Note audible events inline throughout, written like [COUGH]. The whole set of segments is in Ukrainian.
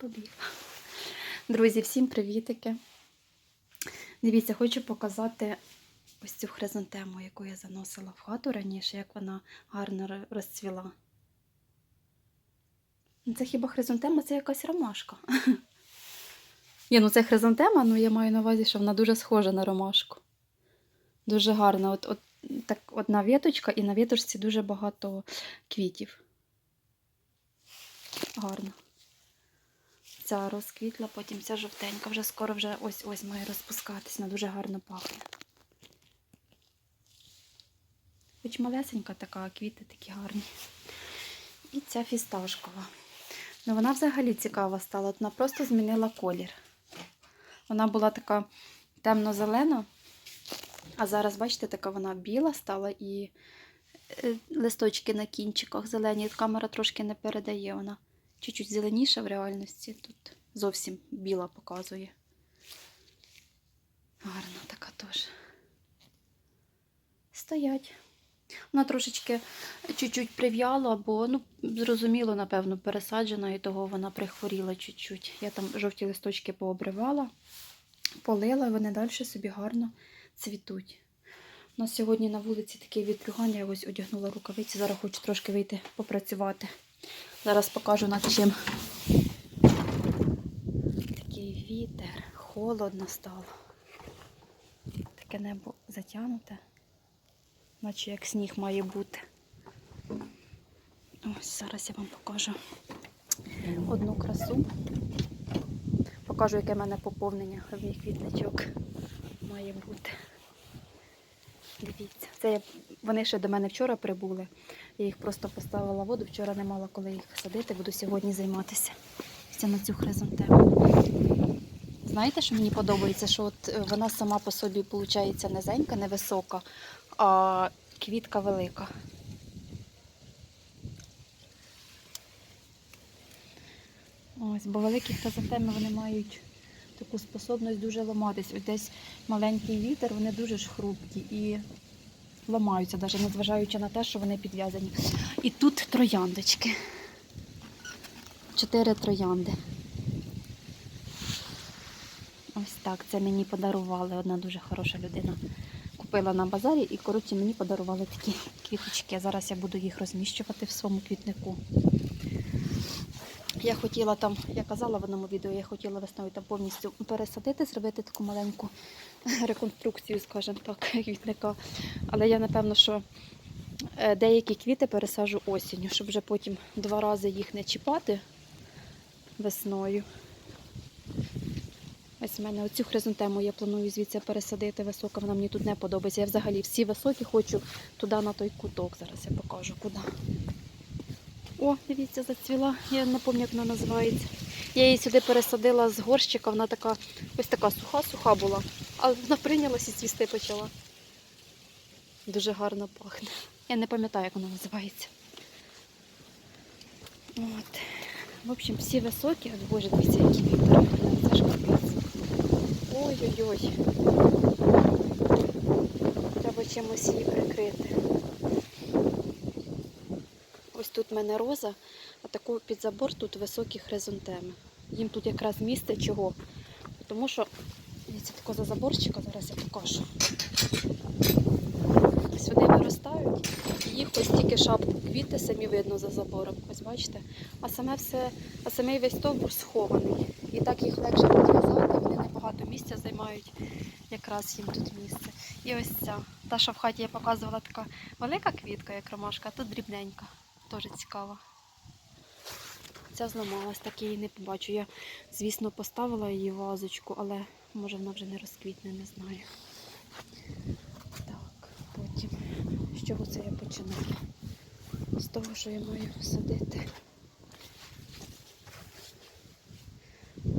побігла. Друзі, всім привітики. Дивіться, хочу показати ось цю хризантему, яку я заносила в хату раніше, як вона гарно розцвіла. Ну, Це хіба хризантема, це якась ромашка. Ні, ну це хризантема, ну я маю на увазі, що вона дуже схожа на ромашку. Дуже гарна. От, от так, одна віточка, і на віточці дуже багато квітів. Гарно. Ця розквітла, потім ця жовтенька, вже скоро вже ось ось має розпускатись, вона дуже гарно пахне. Хоч малесенька така, а квіти такі гарні. І ця фісташкова. Ну, вона взагалі цікава стала. От Вона просто змінила колір. Вона була така темно-зелена, а зараз, бачите, така вона біла стала і е, листочки на кінчиках зелені. Камера трошки не передає. Вона чуть-чуть зеленіша в реальності. Тут зовсім біла показує. Гарна така теж. Стоять. Вона трошечки чуть-чуть прив'яла, бо, ну, зрозуміло, напевно, пересаджена, і того вона прихворіла чуть-чуть. Я там жовті листочки пообривала, полила, і вони далі собі гарно цвітуть. У нас сьогодні на вулиці такий вітрюган, я ось одягнула рукавиці, зараз хочу трошки вийти попрацювати. Зараз покажу над чим. Такий вітер, холодно стало. Таке небо затягнуте, наче як сніг має бути. Ось зараз я вам покажу одну красу. Покажу, яке в мене поповнення мій квітничок має бути. Дивіться, це вони ще до мене вчора прибули. Я їх просто поставила воду. Вчора не мала коли їх садити, буду сьогодні займатися. Це на цю хризантему. Знаєте, що мені подобається? Що от е, вона сама по собі виходить низенька, невисока, а квітка велика. Ось, бо великі хризантеми вони мають таку способність дуже ламатись. Ось десь маленький вітер, вони дуже ж хрупкі і ламаються, навіть незважаючи на те, що вони підв'язані. І тут трояндочки. Чотири троянди. Ось так, це мені подарували. Одна дуже хороша людина. Купила на базарі і, коротше, мені подарували такі квіточки. Зараз я буду їх розміщувати в своєму квітнику. Я хотіла там, я казала в одному відео, я хотіла весною там повністю пересадити, зробити таку маленьку реконструкцію, скажімо так, [LAUGHS] квітника. Але я напевно, що е, деякі квіти пересаджу осінню, щоб вже потім два рази їх не чіпати весною. Ось в мене оцю хризантему я планую звідси пересадити висока, вона мені тут не подобається. Я взагалі всі високі хочу туди на той куток. Зараз я покажу куди. О, дивіться, зацвіла. Я не пам'ятаю, як вона називається. Я її сюди пересадила з горщика, вона така ось така суха-суха була. А вона прийнялася і цвісти почала. Дуже гарно пахне. Я не пам'ятаю, як вона називається. От. В общем, всі високі, От, боже, дивіться, які вітер. Це ж капець. Ой-ой-ой. Треба чимось її прикрити. Ось тут в мене роза, а таку під забор тут високі хризантеми. Їм тут якраз місце чого. Тому що, дивіться, тако за заборчика, зараз я покажу. Вони виростають, і їх ось тільки шапку квіти самі видно за забором. Ось бачите. А саме все, а самий весь стовбур схований. І так їх легше підв'язати, вони небагато місця займають, якраз їм тут місце. І ось ця. Та, що в хаті я показувала така велика квітка, як ромашка, а тут дрібненька. Теж цікава. Ця зламалась, так я її не побачу. Я, звісно, поставила її вазочку, але може вона вже не розквітне, не знаю. Так, потім. З чого це я починаю? З того, що я маю садити.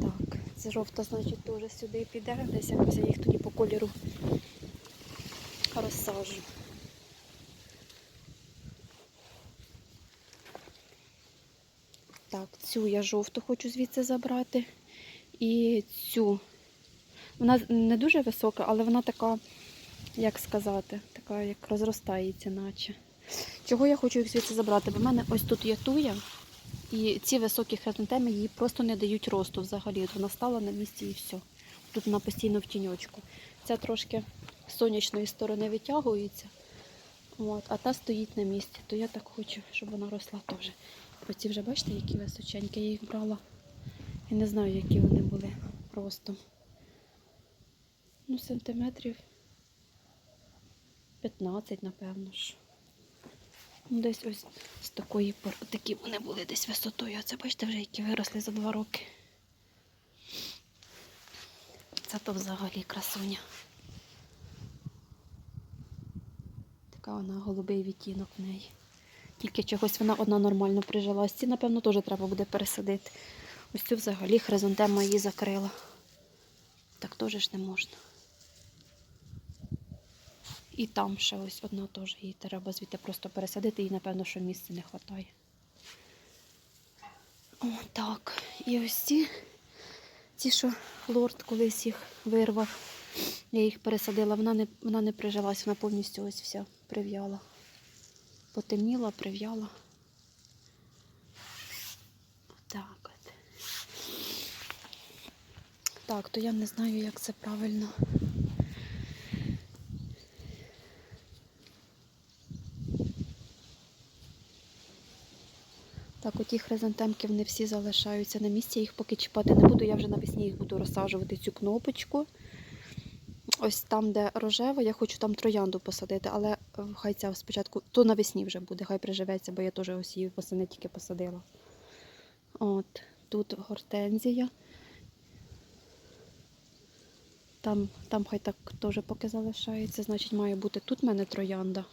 Так, це жовта, значить, теж сюди піде. Десь якось я їх тоді по кольору розсаджу. Так, цю я жовту хочу звідси забрати. І цю. Вона не дуже висока, але вона така, як сказати, така, як розростається, наче. Чого я хочу їх звідси забрати? Бо в мене ось тут є туя. І ці високі хризантеми їй просто не дають росту взагалі. От вона стала на місці і все. Тут вона постійно в тіньочку. Ця трошки з сонячної сторони витягується, от, а та стоїть на місці. То я так хочу, щоб вона росла теж. Оці вже бачите, які височенькі. Я їх брала. І не знаю, які вони були ростом. Ну, сантиметрів 15, напевно ж. Ну, Десь ось з такої пор. Такі вони були десь висотою. А це бачите вже, які виросли за два роки. Це то взагалі красуня. Така вона голубий відтінок в неї. Тільки чогось вона одна нормально прижилась. Ці, напевно, теж треба буде пересадити. Ось цю взагалі хризантема її закрила. Так теж ж не можна. І там ще ось одна теж її треба звідти просто пересадити, їй, напевно, що місця не вистачає. О, так. І ось ці, ці, що лорд колись їх вирвав. Я їх пересадила, вона не, вона не прижилась, вона повністю ось вся прив'яла. Потемніла, прив'яла. Так от. Так, то я не знаю, як це правильно. Так, оті хризантемки вони всі залишаються на місці, я їх поки чіпати не буду. Я вже навесні їх буду розсаджувати цю кнопочку. Ось там, де рожева, я хочу там троянду посадити, але хай ця спочатку, то навесні вже буде, хай приживеться, бо я теж ось її восени тільки посадила. От, тут гортензія. Там, там хай так теж поки залишається, значить має бути тут в мене троянда.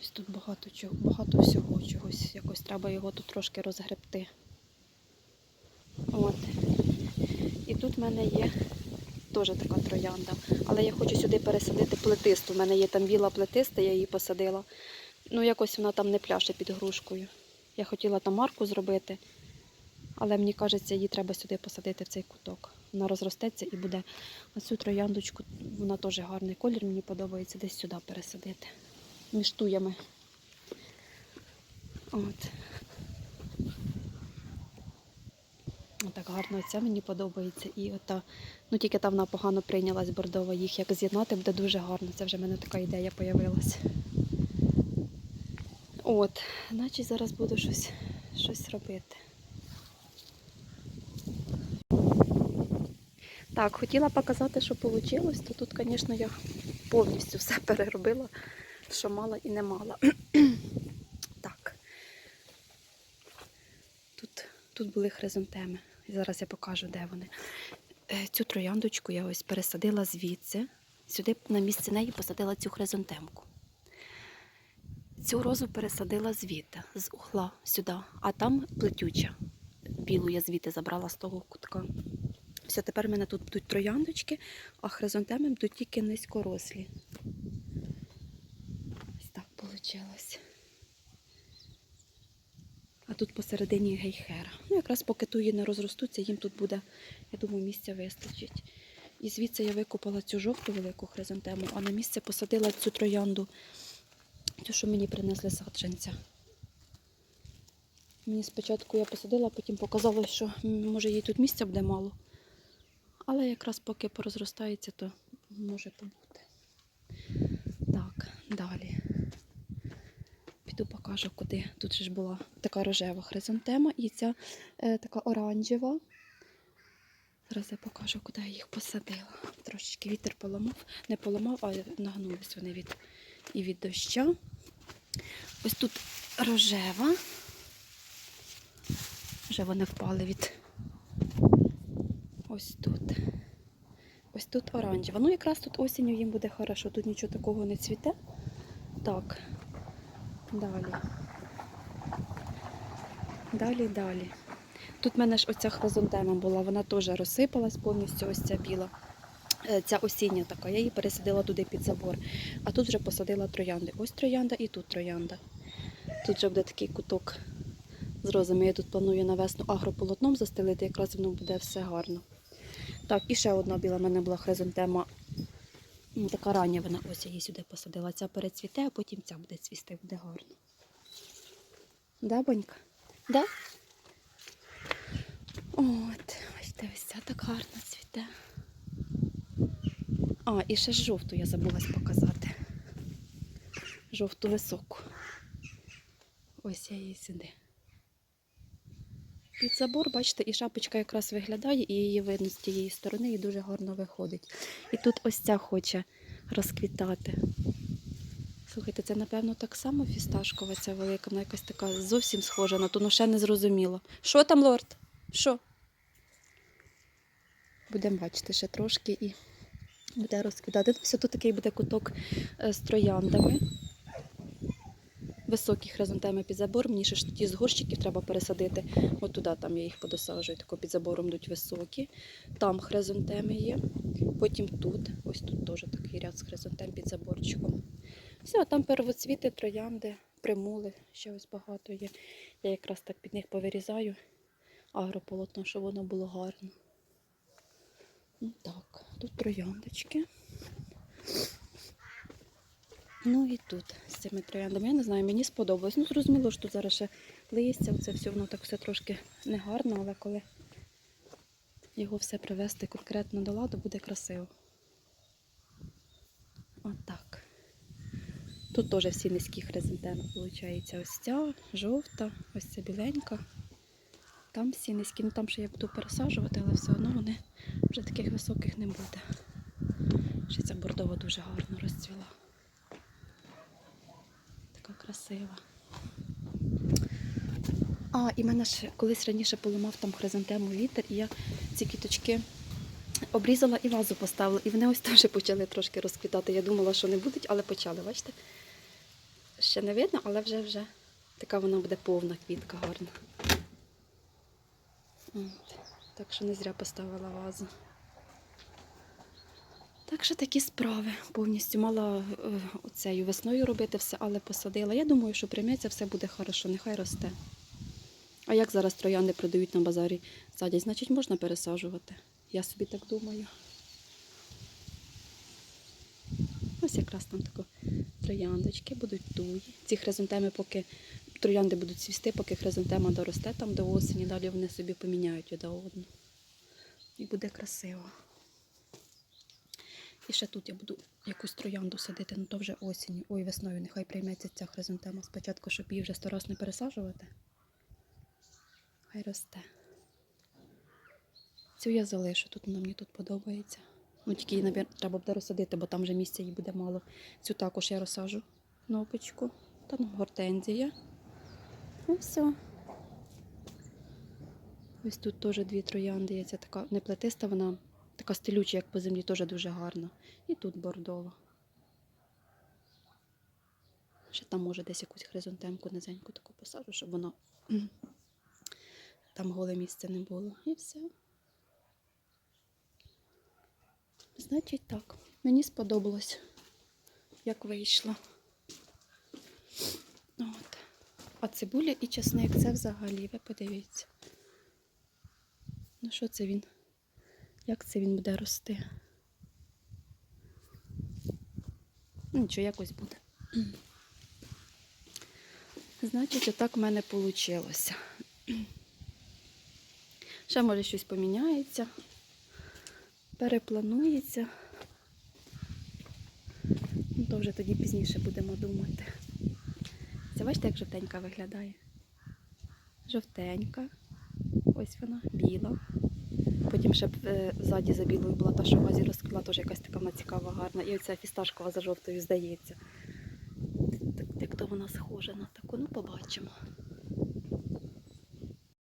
Ось тут багато чого, багато всього чогось. Якось треба його тут трошки розгребти. От. І тут в мене є теж така троянда. Але я хочу сюди пересадити плетисту. У мене є там віла плетиста, я її посадила. Ну, якось вона там не пляше під грушкою. Я хотіла там марку зробити, але мені кажеться, її треба сюди посадити в цей куток. Вона розростеться і буде оцю трояндочку, вона теж гарний колір, мені подобається десь сюди пересадити. Між туями. От. Так гарно ця мені подобається. І ота, ну тільки та вона погано прийнялась бордова, їх як з'єднати буде дуже гарно. Це вже в мене така ідея появилась. От, значить зараз буду щось, щось робити. Так, хотіла показати, що вийшло, то тут, звісно, я повністю все переробила, що мала і не мала. так. Тут, тут були хризантеми. Зараз я покажу, де вони. Е, Цю трояндочку я ось пересадила звідси. Сюди на місце неї посадила цю хризантемку. Цю розу пересадила звідти, з угла сюди, а там плетюча. Білу я звідти забрала з того кутка. Все, тепер в мене тут будуть трояндочки, а хризантеми будуть тільки низькорослі. Ось так вийшло. Тут посередині гейхера. Ну, якраз поки туї не розростуться, їм тут буде, я думаю, місця вистачить. І звідси я викопала цю жовту велику хризантему, а на місце посадила цю троянду, цю, що мені принесли саджанця. Мені спочатку я посадила, потім показалось, що може їй тут місця буде мало. Але якраз поки порозростається, то може побути. Так, далі. Піду покажу, куди. Тут ж була така рожева хризантема і ця е, така оранжева. Зараз я покажу, куди я їх посадила. Трошечки вітер поламав, не поламав, а нагнулись вони від, і від доща. Ось тут рожева. Вже вони впали від. Ось тут. Ось тут оранжева. Ну, якраз тут осінню їм буде хорошо, тут нічого такого не цвіте. Так. Далі. Далі, далі. Тут в мене ж оця хризантема була, вона теж розсипалась повністю, ось ця біла. Е, Ця осіння така, я її пересадила туди під забор. А тут вже посадила троянди. Ось троянда і тут троянда. Тут вже буде такий куток з розами. Я тут планую на весну агрополотном застелити, якраз воно буде все гарно. Так, і ще одна біла в мене була хризантема. Ну, Така рання вона, ось я її сюди посадила. Ця перецвіте, а потім ця буде цвісти, буде гарно. Да, Бонька? Да? От, бачите, ось ця так гарно цвіте. А, і ще жовту я забулась показати. Жовту високу. Ось я її сюди. Під забор, бачите, і шапочка якраз виглядає, і її видно з тієї сторони, і дуже гарно виходить. І тут ось ця хоче розквітати. Слухайте, це, напевно, так само фісташкова ця велика, вона якась така зовсім схожа на ту, ну ще не зрозуміло. Що там, лорд? Що? Будемо бачити ще трошки і буде розкидати. Ось тут такий буде куток е, з трояндами. Високі хризантеми під забор. Мені ще ж ті з горщиків треба пересадити. От туди там я їх подосаджую, тако під забором йдуть високі. Там хризантеми є. Потім тут, ось тут теж такий ряд з хризантем під заборчиком. Все, а там первоцвіти, троянди, примули, ще ось багато є. Я якраз так під них повирізаю агрополотно, щоб воно було гарно. Ну так, тут трояндочки. Ну і тут з цими трояндами. Я не знаю, мені сподобалось. Ну, зрозуміло, що тут зараз ще листя, це все воно так все трошки негарно, але коли його все привести конкретно до ладу, буде красиво. Отак. Тут теж всі низькі хризантеми, виходить. Ось ця жовта, ось ця біленька. Там всі низькі, ну там ще я буду пересаджувати, але все одно вони вже таких високих не буде. Ще ця бордова дуже гарно розцвіла. Красива. А, і мене ще колись раніше поламав там хризантему вітер, і я ці квіточки обрізала і вазу поставила. І вони ось теж почали трошки розквітати. Я думала, що не будуть, але почали, бачите? Ще не видно, але вже вже така вона буде повна квітка гарна. Так що не зря поставила вазу. Так що такі справи. Повністю мала е, оцею весною робити все, але посадила. Я думаю, що прийметься, все буде хорошо, нехай росте. А як зараз троянди продають на базарі садять, значить можна пересаджувати. Я собі так думаю. Ось якраз там тако трояндочки будуть туї. Ці хризантеми, поки троянди будуть цвісти, поки хризантема доросте там до осені, далі вони собі поміняють одна одну. І буде красиво. І ще тут я буду якусь троянду садити, ну то вже осінню. Ой, весною нехай прийметься ця хризантема спочатку, щоб її вже сто раз не пересаджувати. Хай росте. Цю я залишу, тут вона мені тут подобається. Ну тільки її навір- треба буде розсадити, бо там вже місця їй буде мало. Цю також я розсажу на опечку. Та ну, гортензія. І все. Ось тут теж дві троянди є. Ця така не плетиста, вона така стелюча, як по землі, теж дуже гарна. І тут бордова. Ще там може десь якусь хризантемку низеньку таку посаджу, щоб воно там голе місце не було. І все. Значить так, мені сподобалось, як вийшло. От. А цибуля і чесник це взагалі, ви подивіться. Ну що це він? Як це він буде рости? Ну, Нічого, якось буде. Значить, отак в мене вийшло. Ще може щось поміняється, перепланується. Ну, то вже тоді пізніше будемо думати. Це бачите, як жовтенька виглядає? Жовтенька. Ось вона, біла. Потім ще б, е, ззаді за білою була та, що в вазі розкрила, теж якась така вона цікава, гарна. І оця фісташкова за жовтою здається. Так, як то вона схожа на таку, ну побачимо.